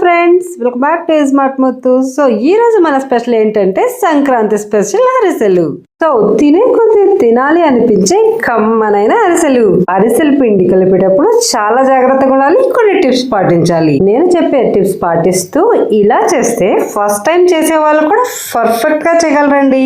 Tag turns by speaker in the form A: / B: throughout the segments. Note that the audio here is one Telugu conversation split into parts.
A: Friends welcome back to smart Muthu. So ఈ రోజు మన స్పెషల్ ఏంటంటే సంక్రాంతి స్పెషల్ అరిసెలు. సో తినే కొద్ది తినాలి అనిపించే కమ్మనైన అరిసెలు. అరిసెలు పిండి కలిపేటప్పుడు చాలా జాగ్రత్తగా ఉండాలి కొన్ని టిప్స్ పాటించాలి. నేను చెప్పే టిప్స్ పాటిస్తూ ఇలా చేస్తే ఫస్ట్ టైం చేసే వాళ్ళు కూడా పర్ఫెక్ట్గా చేయగలరండి.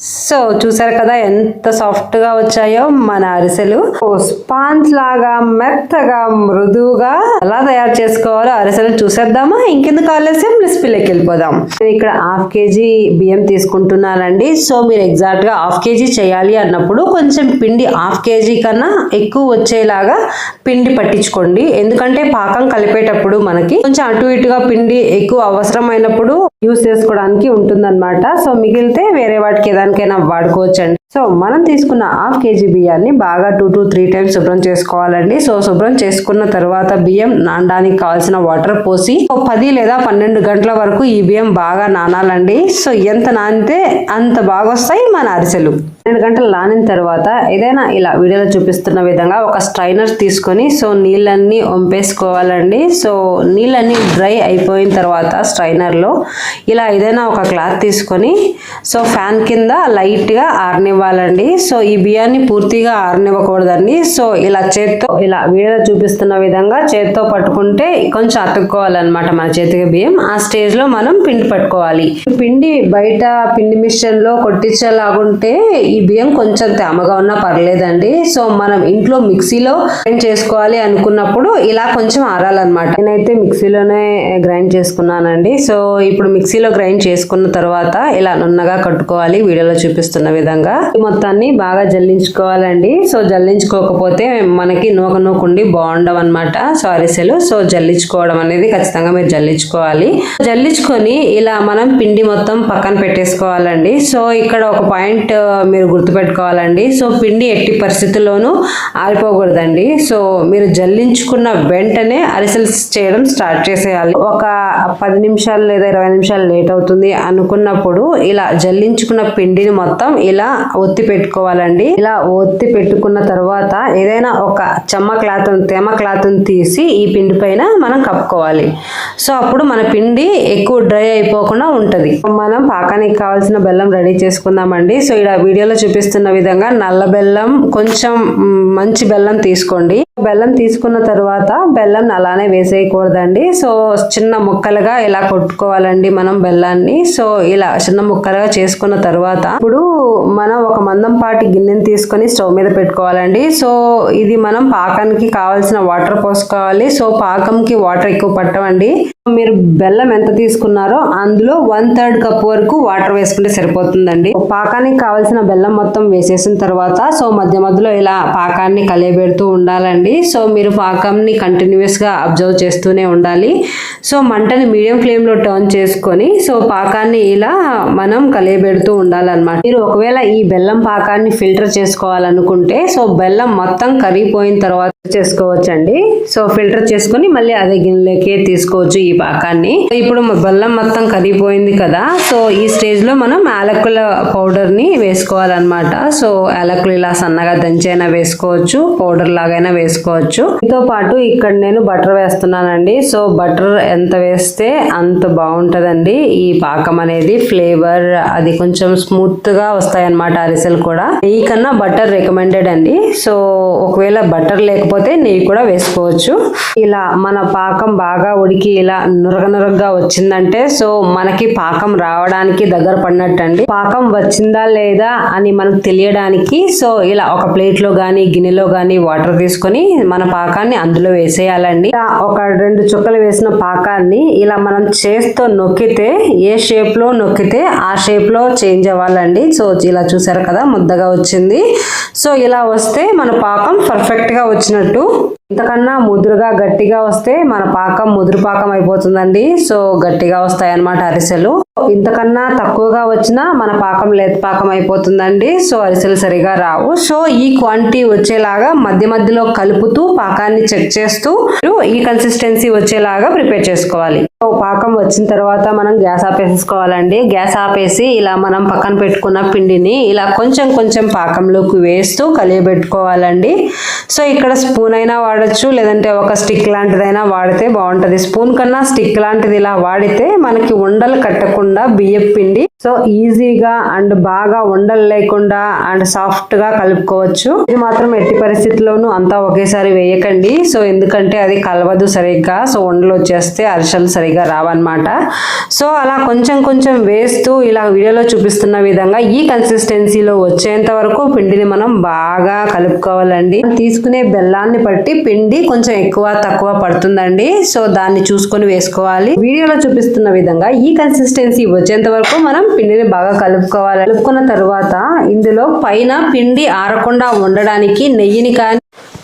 A: సో చూసారు కదా ఎంత సాఫ్ట్గా వచ్చాయో మన అరిసెలు. స్పాంజ్ లాగా మెత్తగా మృదువుగా ఎలా తయారు చేసుకోవాలో అరిసెలు చూసేద్దామా? ఇంకెందుకు ఆలస్యం? రెసిపీలోకి వెళ్ళిపోదాం. నేను ఇక్కడ హాఫ్ కేజీ బియ్యం తీసుకుంటున్నానండి. సో మీరు ఎగ్జాక్ట్గా హాఫ్ కేజీ చేయాలి అన్నప్పుడు కొంచెం పిండి హాఫ్ కేజీ కన్నా ఎక్కువ వచ్చేలాగా పిండి పట్టించుకోండి. ఎందుకంటే పాకం కలిపేటప్పుడు మనకి కొంచెం అటు ఇటుగా పిండి ఎక్కువ అవసరమైనప్పుడు యూస్ చేసుకోవడానికి ఉంటుందన్నమాట. సో మిగిలితే వేరే వాటికి ఏదానికైనా వాడుకోవచ్చండి. సో మనం తీసుకున్న హాఫ్ కేజీ బియ్యాన్ని బాగా టూ టు త్రీ టైమ్స్ శుభ్రం చేసుకోవాలండి. సో శుభ్రం చేసుకున్న తర్వాత బియ్యం నానడానికి కావాల్సిన వాటర్ పోసి పది లేదా పన్నెండు గంటల వరకు ఈ బియ్యం బాగా నానాలండి. సో ఎంత నానితే అంత బాగా వస్తాయి మన అరిసెలు. పన్నెండు గంటలు నానిన తర్వాత ఏదైనా ఇలా వీడియోలో చూపిస్తున్న విధంగా ఒక స్ట్రైనర్ తీసుకొని సో నీళ్ళన్నీ వంపేసుకోవాలండి. సో నీళ్ళన్నీ డ్రై అయిపోయిన తర్వాత స్ట్రైనర్లో ఇలా ఏదైనా ఒక క్లాత్ తీసుకొని సో ఫ్యాన్ కింద లైట్గా ఆరనివ్వాలండి. సో ఈ బియ్యాన్ని పూర్తిగా ఆరనివ్వకూడదండి. సో ఇలా చేత్తో ఇలా వీడియోలో చూపిస్తున్న విధంగా చేత్తో పట్టుకుంటే కొంచెం అతుక్కోవాలన్నమాట మన చేతికి బియ్యం. ఆ స్టేజ్లో మనం పిండి పట్టుకోవాలి. పిండి బయట పిండి మిషన్లో కొట్టించేలాగుంటే ఈ బియ్యం కొంచెం తేమగా ఉన్నా పర్లేదండి. సో మనం ఇంట్లో మిక్సీలో గ్రైండ్ చేసుకోవాలి అనుకున్నప్పుడు ఇలా కొంచెం ఆరాలన్నమాట. నేనైతే మిక్సీలోనే గ్రైండ్ చేసుకున్నానండి. సో ఇప్పుడు మిక్సీలో గ్రైండ్ చేసుకున్న తర్వాత ఇలా నున్నగా కట్టుకోవాలి. వీడియోలో చూపిస్తున్న విధంగా. ఈ మొత్తాన్ని బాగా జల్లించుకోవాలండి. సో జల్లించుకోకపోతే మనకి నూక నూకుండి బాగుండవు అనమాట సో అరిసెలు. సో జల్లించుకోవడం అనేది ఖచ్చితంగా మీరు జల్లించుకోవాలి. జల్లించుకొని ఇలా మనం పిండి మొత్తం పక్కన పెట్టేసుకోవాలండి. సో ఇక్కడ ఒక పాయింట్ మీరు గుర్తుపెట్టుకోవాలండి. సో పిండి ఎట్టి పరిస్థితుల్లోనూ ఆరిపోకూడదండి. సో మీరు జల్లించుకున్న వెంటనే అరిసెలు చేయడం స్టార్ట్ చేసేయాలి. ఒక పది నిమిషాలు లేదా ఇరవై నిమిషాలు లేట్ అవుతుంది అనుకున్నప్పుడు ఇలా జల్లించుకున్న పిండిని మొత్తం ఇలా ఒత్తి పెట్టుకోవాలండి. ఇలా ఒత్తి పెట్టుకున్న తర్వాత ఏదైనా ఒక చెమ్మ క్లాత్ తేమ క్లాత్ తీసి ఈ పిండి పైన మనం కప్పుకోవాలి. సో అప్పుడు మన పిండి ఎక్కువ డ్రై అయిపోకుండా ఉంటుంది. మనం పాకానికి కావాల్సిన బెల్లం రెడీ చేసుకుందామండి. సో ఇలా వీడియోలో చూపిస్తున్న విధంగా నల్ల బెల్లం కొంచెం మంచి బెల్లం తీసుకోండి. బెల్లం తీసుకున్న తర్వాత బెల్లం అలానే వేసేయకూడదండి. సో చిన్న ముక్కలుగా ఇలా కొట్టుకోవాలండి మనం బెల్లాన్ని. సో ఇలా చిన్న ముక్కలుగా చేసుకున్న తర్వాత ఇప్పుడు మనం ఒక మందంపాటి గిన్నెని తీసుకొని స్టవ్ మీద పెట్టుకోవాలండి. సో ఇది మనం పాకానికి కావాల్సిన వాటర్ పోసుకోవాలి. సో పాకంకి వాటర్ ఎక్కువ పట్టవండి. మీరు బెల్లం ఎంత తీసుకున్నారో అందులో వన్ థర్డ్ కప్ వరకు వాటర్ వేసుకుంటే సరిపోతుందండి. పాకానికి కావాల్సిన బెల్లం మొత్తం వేసేసిన తర్వాత సో మధ్య మధ్యలో ఇలా పాకాన్ని కలియబెడుతూ ఉండాలండి. సో మీరు పాకంని కంటిన్యూస్గా అబ్జర్వ్ చేస్తూనే ఉండాలి. సో మంటని మీడియం ఫ్లేమ్లో టర్న్ చేసుకొని సో పాకాన్ని ఇలా మనం కలియబెడుతూ ఉండాలన్నమాట. మీరు ఒకవేళ ఈ బెల్లం పాకాన్ని ఫిల్టర్ చేసుకోవాలనుకుంటే సో బెల్లం మొత్తం కరిగిపోయిన తర్వాత చేసుకోవచ్చండి. సో ఫిల్టర్ చేసుకొని మళ్ళీ అదే గిన్నెలోకి తీసుకోవచ్చు ఈ పాకాన్ని. ఇప్పుడు బెల్లం మొత్తం కరిగిపోయింది కదా సో ఈ స్టేజ్లో మనం యాలకుల పౌడర్ని వేసుకోవాలి. వేసుకోవాలన్నమాట సో యాలకులు ఇలా సన్నగా దంచైనా వేసుకోవచ్చు పౌడర్ లాగైనా వేసుకోవచ్చు. దీంతో పాటు ఇక్కడ నేను బటర్ వేస్తున్నానండి. సో బటర్ ఎంత వేస్తే అంత బాగుంటుందండి. ఈ పాకం అనేది ఫ్లేవర్ అది కొంచెం స్మూత్గా వస్తాయన్నమాట అరిసెలు కూడా. నెయ్యి కన్నా బటర్ రికమెండెడ్ అండి. సో ఒకవేళ బటర్ లేకపోతే నెయ్యి కూడా వేసుకోవచ్చు. ఇలా మన పాకం బాగా ఉడికి ఇలా నురగ నురగగా వచ్చిందంటే సో మనకి పాకం రావడానికి దగ్గర పడినట్టు అండి పాకం వచ్చిందా లేదా అని మనకు తెలియడానికి సో ఇలా ఒక ప్లేట్లో కానీ గిన్నెలో కానీ వాటర్ తీసుకొని మన పాకాన్ని అందులో వేసేయాలండి. ఒక రెండు చుక్కలు వేసిన పాకాన్ని ఇలా మనం చేస్తూ నొక్కితే ఏ షేప్లో నొక్కితే ఆ షేప్లో చేంజ్ అవ్వాలండి. సో ఇలా చూసారు కదా ముద్దగా వచ్చింది. సో ఇలా వస్తే మన పాకం పర్ఫెక్ట్గా వచ్చినట్టు ఇంతకన్నా ముదురుగా గట్టిగా వస్తే మన పాకం ముదురు పాకం అయిపోతుందండి. సో గట్టిగా వస్తాయన్నమాట అరిసెలు. ఇంతకన్నా తక్కువగా వచ్చినా మన పాకం లేత పాకం అయిపోతుందండి. సో అరిసెలు సరిగా రావు. సో ఈ క్వాంటిటీ వచ్చేలాగా మధ్య మధ్యలో కలుపుతూ పాకాన్ని చెక్ చేస్తూ ఈ కన్సిస్టెన్సీ వచ్చేలాగా ప్రిపేర్ చేసుకోవాలి. సో పాకం వచ్చిన తర్వాత మనం గ్యాస్ ఆపేసుకోవాలండి గ్యాస్ ఆపేసి ఇలా మనం పక్కన పెట్టుకున్న పిండిని ఇలా కొంచెం కొంచెం పాకంలోకి వేస్తూ కలియబెట్టుకోవాలండి. సో ఇక్కడ స్పూన్ అయినా వాడచ్చు లేదంటే ఒక స్టిక్ లాంటిదైనా వాడితే బాగుంటుంది. స్పూన్ కన్నా స్టిక్ లాంటిది ఇలా వాడితే మనకి ఉండలు కట్టకుండా బియ్యం పిండి. సో ఈజీగా అండ్ బాగా ఉండలు లేకుండా అండ్ సాఫ్ట్గా కలుపుకోవచ్చు. ఇది మాత్రం ఎట్టి పరిస్థితుల్లోనూ అంతా ఒకేసారి వేయకండి. సో ఎందుకంటే అది కలవదు సరిగ్గా. సో ఉండలు వచ్చేస్తే అరిసెలు సరిగ్గా రావన్నమాట. సో అలా కొంచెం కొంచెం వేస్తూ ఇలా వీడియోలో చూపిస్తున్న విధంగా ఈ కన్సిస్టెన్సీలో వచ్చేంత వరకు పిండిని మనం బాగా కలుపుకోవాలండి. తీసుకునే బెల్లాన్ని బట్టి పిండి కొంచెం ఎక్కువ తక్కువ పడుతుందండి. సో దాన్ని చూసుకొని వేసుకోవాలి. వీడియోలో చూపిస్తున్న విధంగా ఈ కన్సిస్టెన్సీ వచ్చేంత వరకు మనం పిండిని బాగా కలుపుకోవాలి. కలుపుకున్న తర్వాత ఇందులో పైన పిండి ఆరకుండా ఉండడానికి నెయ్యిని కానీ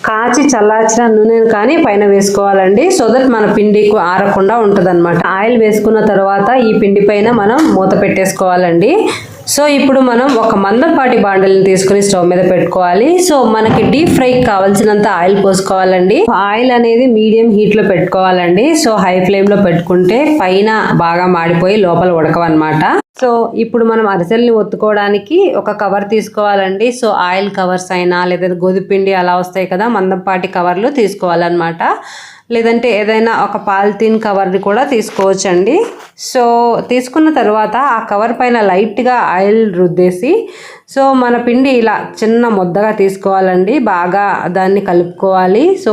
A: కాచి చల్లార్చిన నూనెను కానీ పైన వేసుకోవాలండి. సో దట్ మన పిండి ఆరకుండా ఉంటుంది ఆయిల్ వేసుకున్న తర్వాత ఈ పిండి పైన మనం మూత పెట్టేసుకోవాలండి. సో ఇప్పుడు మనం ఒక మందపాటి బాండల్ని తీసుకుని స్టవ్ మీద పెట్టుకోవాలి. సో మనకి డీప్ ఫ్రై కావాల్సినంత ఆయిల్ పోసుకోవాలండి. ఆయిల్ అనేది మీడియం హీట్లో పెట్టుకోవాలండి. సో హై ఫ్లేమ్లో పెట్టుకుంటే పైన బాగా మాడిపోయి లోపల ఉడకవన్నమాట. సో ఇప్పుడు మనం అరిసెల్ని ఒత్తుకోవడానికి ఒక కవర్ తీసుకోవాలండి. సో ఆయిల్ కవర్స్ అయినా లేదా గోధుపిండి అలా వస్తాయి కదా మందపాటి కవర్లు తీసుకోవాలన్నమాట. లేదంటే ఏదైనా ఒక పాలిథీన్ కవర్ని కూడా తీసుకోవచ్చండి. సో తీసుకున్న తర్వాత ఆ కవర్ పైన లైట్గా ఆయిల్ రుద్దేసి సో మన పిండి ఇలా చిన్న ముద్దగా తీసుకోవాలండి. బాగా దాన్ని కలుపుకోవాలి. సో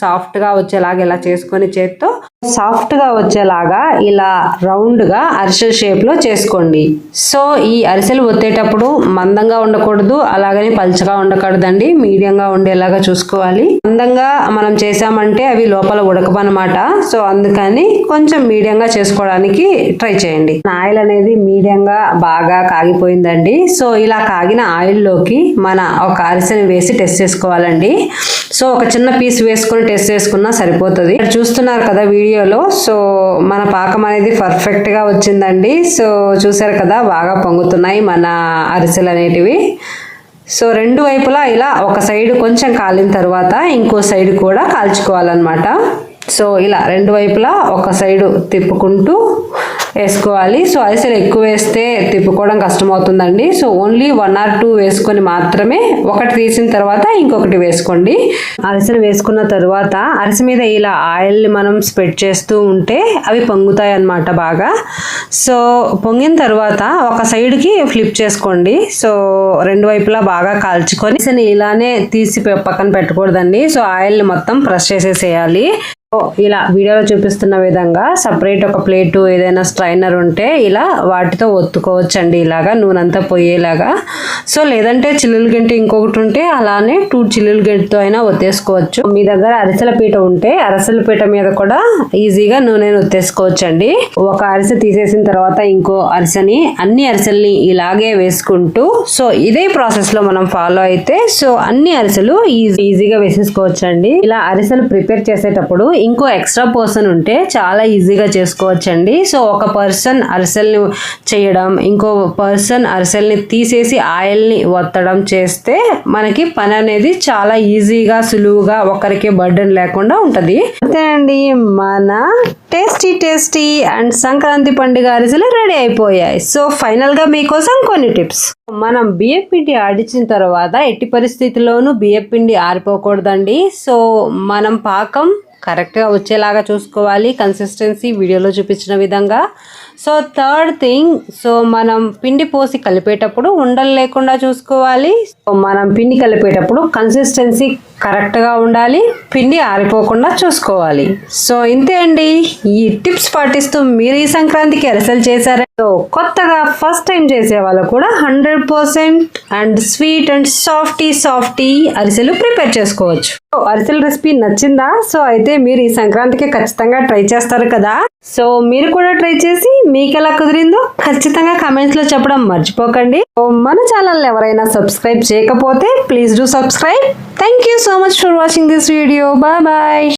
A: సాఫ్ట్గా వచ్చేలాగా ఇలా చేసుకొని చేత్తో సాఫ్ట్గా వచ్చేలాగా ఇలా రౌండ్గా అరిసెల షేప్లో చేసుకోండి. సో ఈ అరిసెలు ఒత్తేటప్పుడు మందంగా ఉండకూడదు అలాగని పలుచగా ఉండకూడదండి. మీడియంగా ఉండేలాగా చూసుకోవాలి. మందంగా మనం చేసామంటే అవి లోపల ఉడకమన్నమాట సో అందుకని కొంచెం మీడియంగా చేసుకోవడానికి ట్రై చేయండి. ఆయిల్ అనేది మీడియంగా బాగా కాగిపోయిందండి. సో ఇలా కాగిన ఆయిల్లోకి మన ఒక అరిసెని వేసి టెస్ట్ చేసుకోవాలండి. సో ఒక చిన్న పీస్ వేసుకొని టెస్ట్ చేసుకున్నా సరిపోతుంది. ఇక్కడ చూస్తున్నారు కదా వీడియో వీడియోలో. సో మన పాకం అనేది పర్ఫెక్ట్గా వచ్చిందండి. సో చూసారు కదా బాగా పొంగుతున్నాయి మన అరిసెలు అనేటివి. సో రెండు వైపులా ఇలా ఒక సైడ్ కొంచెం కాలిన తర్వాత ఇంకో సైడ్ కూడా కాల్చుకోవాలన్నమాట. సో ఇలా రెండు వైపులా ఒక సైడు తిప్పుకుంటూ వేసుకోవాలి. సో అరిసెలు ఎక్కువ వేస్తే తిప్పుకోవడం కష్టమవుతుందండి. So only one or two వేసుకొని మాత్రమే ఒకటి తీసిన తర్వాత ఇంకొకటి వేసుకోండి. అరిసెలు వేసుకున్న తర్వాత అరిసె మీద ఇలా ఆయిల్ని మనం స్ప్రెడ్ చేస్తూ ఉంటే అవి పొంగుతాయి అన్నమాట బాగా. సో పొంగిన తర్వాత ఒక సైడ్కి ఫ్లిప్ చేసుకోండి. సో రెండు వైపులా బాగా కాల్చుకొని ఇలానే తీసి పక్కన పెట్టకూడదండి. సో ఆయిల్ని మొత్తం ప్రెస్ చేసేసేయాలి. ఇలా వీడియోలో చూపిస్తున్న విధంగా సపరేట్ ఒక ప్లేటు ఏదైనా స్ట్రైనర్ ఉంటే ఇలా వాటితో ఒత్తుకోవచ్చండి. ఇలాగా నూనెంతా పోయేలాగా. సో లేదంటే చిల్లులు గంటి ఇంకొకటి ఉంటే అలానే టూ చిల్లులు గంటితో అయినా ఒత్తేసుకోవచ్చు. మీ దగ్గర అరిసెల పీట ఉంటే అరిసెల పీట మీద కూడా ఈజీగా నూనెను ఒత్తేసుకోవచ్చండి. ఒక అరిసె తీసేసిన తర్వాత ఇంకో అరిసెని అన్ని అరిసెల్ని ఇలాగే వేసుకుంటూ సో ఇదే ప్రాసెస్లో మనం ఫాలో అయితే సో అన్ని అరిసెలు ఈజీగా వేసేసుకోవచ్చండి. ఇలా అరిసెలు ప్రిపేర్ చేసేటప్పుడు ఇంకో ఎక్స్ట్రా పర్సన్ ఉంటే చాలా ఈజీగా చేసుకోవచ్చండి. సో ఒక పర్సన్ అరిసెల్ని చేయడం ఇంకో పర్సన్ అరిసెల్ని తీసేసి ఆయిల్ని వత్తడం చేస్తే మనకి పని అనేది చాలా ఈజీగా సులువుగా ఒకరికి బర్డెన్ లేకుండా ఉంటుంది. అంతేనండి మన టేస్టీ టేస్టీ అండ్ సంక్రాంతి పండుగ అరిసెలు రెడీ అయిపోయాయి. సో ఫైనల్గా మీకోసం కొన్ని టిప్స్. మనం బియ్యం పిండి ఆడించిన తర్వాత ఎట్టి పరిస్థితుల్లోనూ బియ్యం పిండి ఆరిపోకూడదండి. సో మనం పాకం కరెక్ట్గా వచ్చేలాగా చూసుకోవాలి. కన్సిస్టెన్సీ వీడియోలో చూపించిన విధంగా. సో థర్డ్ థింగ్ సో మనం పిండి పోసి కలిపేటప్పుడు ఉండలు లేకుండా చూసుకోవాలి. సో మనం పిండి కలిపేటప్పుడు కన్సిస్టెన్సీ కరెక్ట్గా ఉండాలి. పిండి ఆరిపోకుండా చూసుకోవాలి. సో ఇంతే అండి. ఈ టిప్స్ పాటిస్తూ మీరు ఈ సంక్రాంతికి అరిసెలు చేశారా? సో కొత్తగా ఫస్ట్ టైం చేసే వాళ్ళు కూడా hundred percent and sweet and softy softy అరిసెలు ప్రిపేర్ చేసుకోవచ్చు. సో అరిసెల రెసిపీ నచ్చిందా? సో అయితే మీరు ఈ సంక్రాంతికి ఖచ్చితంగా ట్రై చేస్తారు కదా. సో మీరు కూడా ట్రై చేసి మీకు ఎలా కుదిరిందో ఖచ్చితంగా కమెంట్స్లో చెప్పడం మర్చిపోకండి. మన ఛానల్ ఎవరైనా సబ్స్క్రైబ్ చేయకపోతే please do subscribe thank you so much for watching this video bye bye